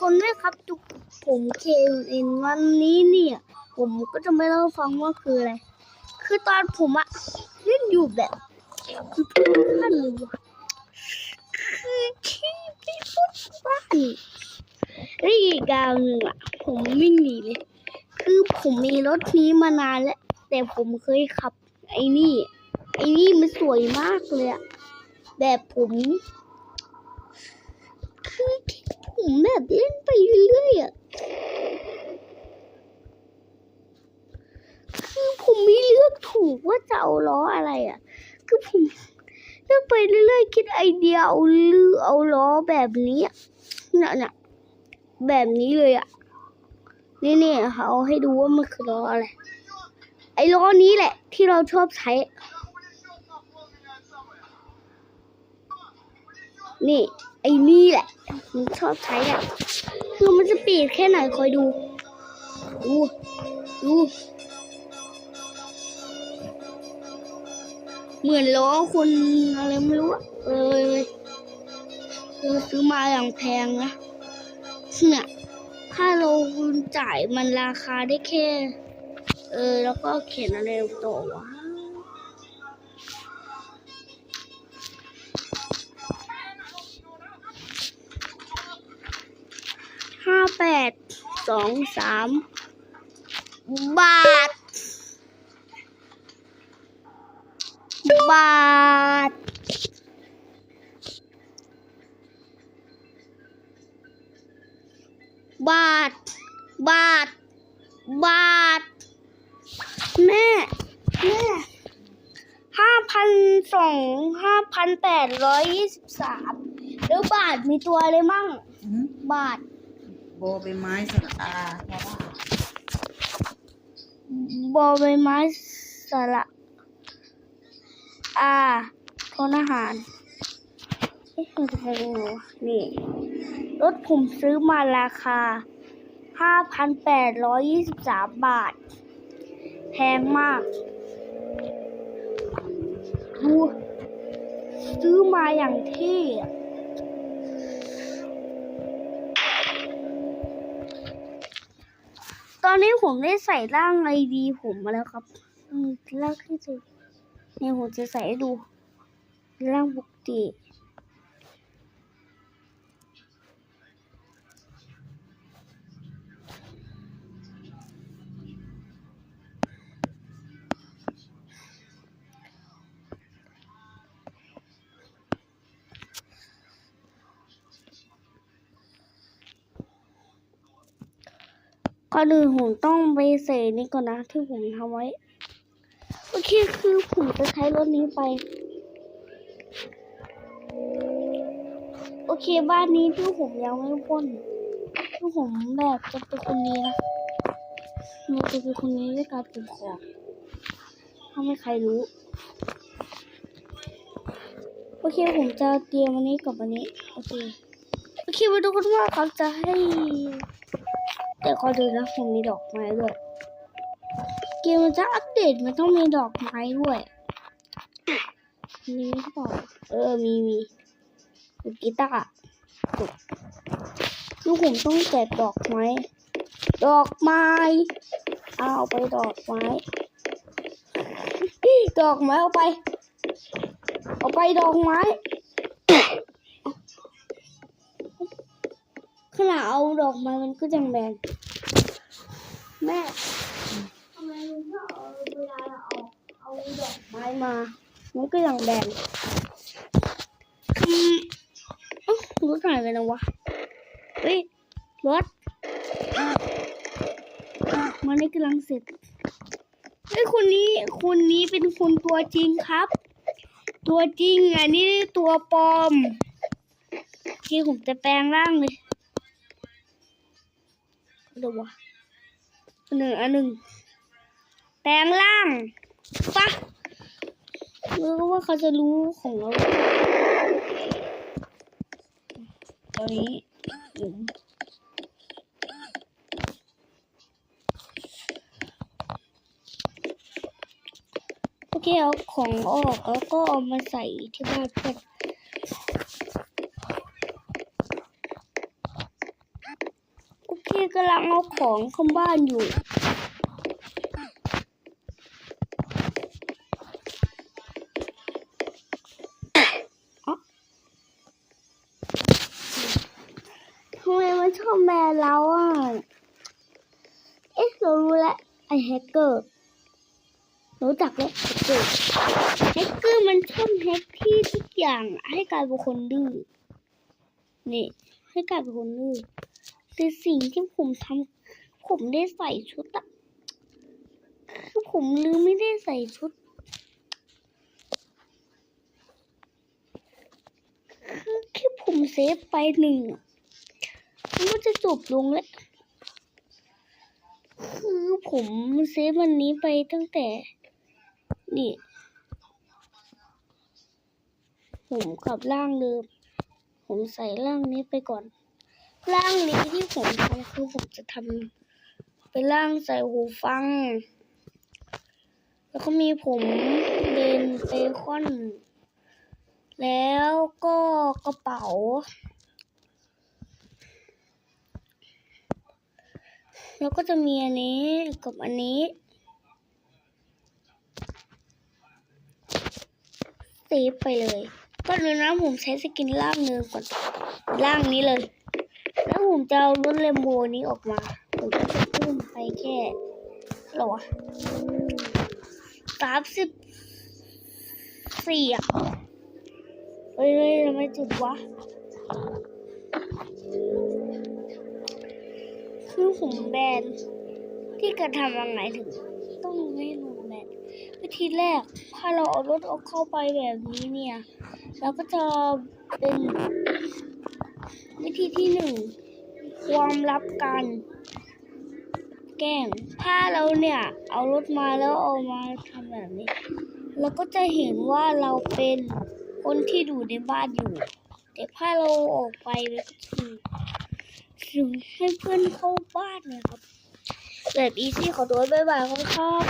คนด้วยครับทุกผมเคเอ็นวันนี้เนี่ย ผมก็จะไม่เล่าฟังว่าคืออะไร คือตอนผมอะเล่นอยู่แบบคือพูดไม่ทันเลยว่ะคือที่ไม่พูดบ้านแล้วอีกอย่างหนึ่งอะผมวิ่งหนีเลย คือผมมีรถนี้มานานแล้ว แต่ผมเคยขับ ไอ้นี่ ไอ้นี่มันสวยมากเลยอะแบบผม แบบเล่นไปเรื่อยๆอะคือผมไม่เลือกถูกว่าจะเอาล้ออะไรอะคือผมเลือกไปเรื่อยๆ คิดไอเดียเอาลือเอาล้อแบบนี้น่ะน่ะแบบนี้เลยอะนี่เนี่ๆเขาให้ดูว่ามันคือล้ออะไร ไอ้ล้อนี้แหละ ที่เราชอบใช้ นี่ ไอ้นี่แหละมันชอบใช้อะคือมันจะปีดแค่ไหนคอยดู ดูดูเหมือนล้อคนอะไรไม่รู้อะเออคือซื้อมาอย่างแพงนะเนี่ยถ้าเราจ่ายมันราคาได้แค่ เออ แล้วก็เขียนอะไรต่อวะ สองสามบาท บาท บาท บาท บาท แม่ แม่ห้าพันสองห้าพันแปดร้อยยี่สิบสามแล้วบาทมีตัวอะไรมั่งอืมบาท โบใบไม้สระอาเพราะว่าบอใบไม้สระอาทนอาหารเอ๊ะมันจะไปยังไงวะนี่ รถผมซื้อมาราคา 5,823 บาท แพงมาก ดู ซื้อมาอย่างเท่อะ ตอนนี้ผมได้ใส่ร่างไอดีผมมาแล้วครับอืมร่างที่จะเนี่ยผมจะใส่ให้ดูร่างปกติ ก่อนอื่นผมต้องไปเสนี่ก่อนนะที่ผมทำไว้ โอเคคือผมจะใช้รถนี้ไป โอเคบ้านนี้พี่ผมยังไม่พ้นพี่ผมแบบจะเป็นคนนี้นะหนูจะเป็นคนนี้ด้วยการผมของถ้าไม่ใครรู้โอเคผมจะเตรียมวันนี้กับวันนี้ โอเค โอเคมาดูกันว่าเขาจะให้ แต่ขอดูนะผมมีดอกไม้ด้วย เกมมันจะอัปเดตมันต้องมีดอกไม้ด้วยมีหรือเปล่าเออมีมีมีกีตาร์ลูกผมต้องแจกดอกไม้ ดอกไม้ เอาไปดอกไม้ ดอกไม้เอาไป เอาไปดอกไม้ ขนาดเอาดอกม้มันก็ยังแบนแม่ทำไมลุงถ้าเอาเวลาเราเอาเอาดอกไม้มา มันก็ยังแบนอืมเอ้ารถหายไปแล้ววะเฮ้ยรถมันนี่กำลังเสร็จเฮ้ยคนนี้คนนี้เป็นคนตัวจริงครับ ตัวจริงอันนี้ตัวปลอมที่ผมจะแปลงร่างเลย เดี๋ยววะหนึ่งอันหนึ่งแปลงร่างปะรู้ว่าเขาจะรู้ของเราตอนนี้โอเคเอาของออกแล้วก็เอามาใส่ที่บ้านเพื่อน ซี่กำลัง เอาของเข้าบ้านอยู่ ทำไมมันชอบแบนเราอะ เอ๊ะเรารู้แล้วไอแฮกเกอร์รู้จักแล้วแฮกเกอร์แฮกเกอร์มันชอบแฮกที่ทุกอย่างให้กลายเป็นคนดื้อ นี่ ให้กลายเป็นคนดื้อ แต่สิ่งที่ผมทำผมได้ใส่ชุดอะคือผมลืมไม่ได้ใส่ชุด คือแค่ผมเซฟไปหนึ่งมันก็จะจบลงแล้ว คือผมเซฟวันนี้ไปตั้งแต่ นี่ ผมกลับร่างเดิมผมใส่ร่างนี้ไปก่อน ร่างนี้ที่ผมทำคือผมจะทำเป็นร่างใส่หูฟัง แล้วก็มีผมเป็นเบคอน แล้วก็กระเป๋า แล้วก็จะมีอันนี้กับอันนี้เซฟไปเลย ก็เลยนะผมใช้สกินล่างเนื้อก่อนล่างนี้เลย แล้วผมจะเอารถเลมโบนี้ออกมา ผมจะขึ้นไปแค่หร่วะสามสิบสี่อะเฮ้ยทำไมจุดวะ คือผมแบนที่กระทำยังไงถึง ต้องไม่ลงแบนวิธีแรก ถ้าเราเอารถออกเข้าไปแบบนี้เนี่ย เราก็จะเป็น วิธีที่หนึ่งความลับการแกล้งถ้าเราเนี่ยเอารถมาแล้วเอามาทำแบบนี้ เราก็จะเห็นว่าเราเป็นคนที่อยู่ในบ้านอยู่ แต่ถ้าเราออกไปมันก็คือถึงให้เพื่อนเข้าบ้านเนี่ยครับแบบอีซี่ขอโทษบ๊ายบายครับ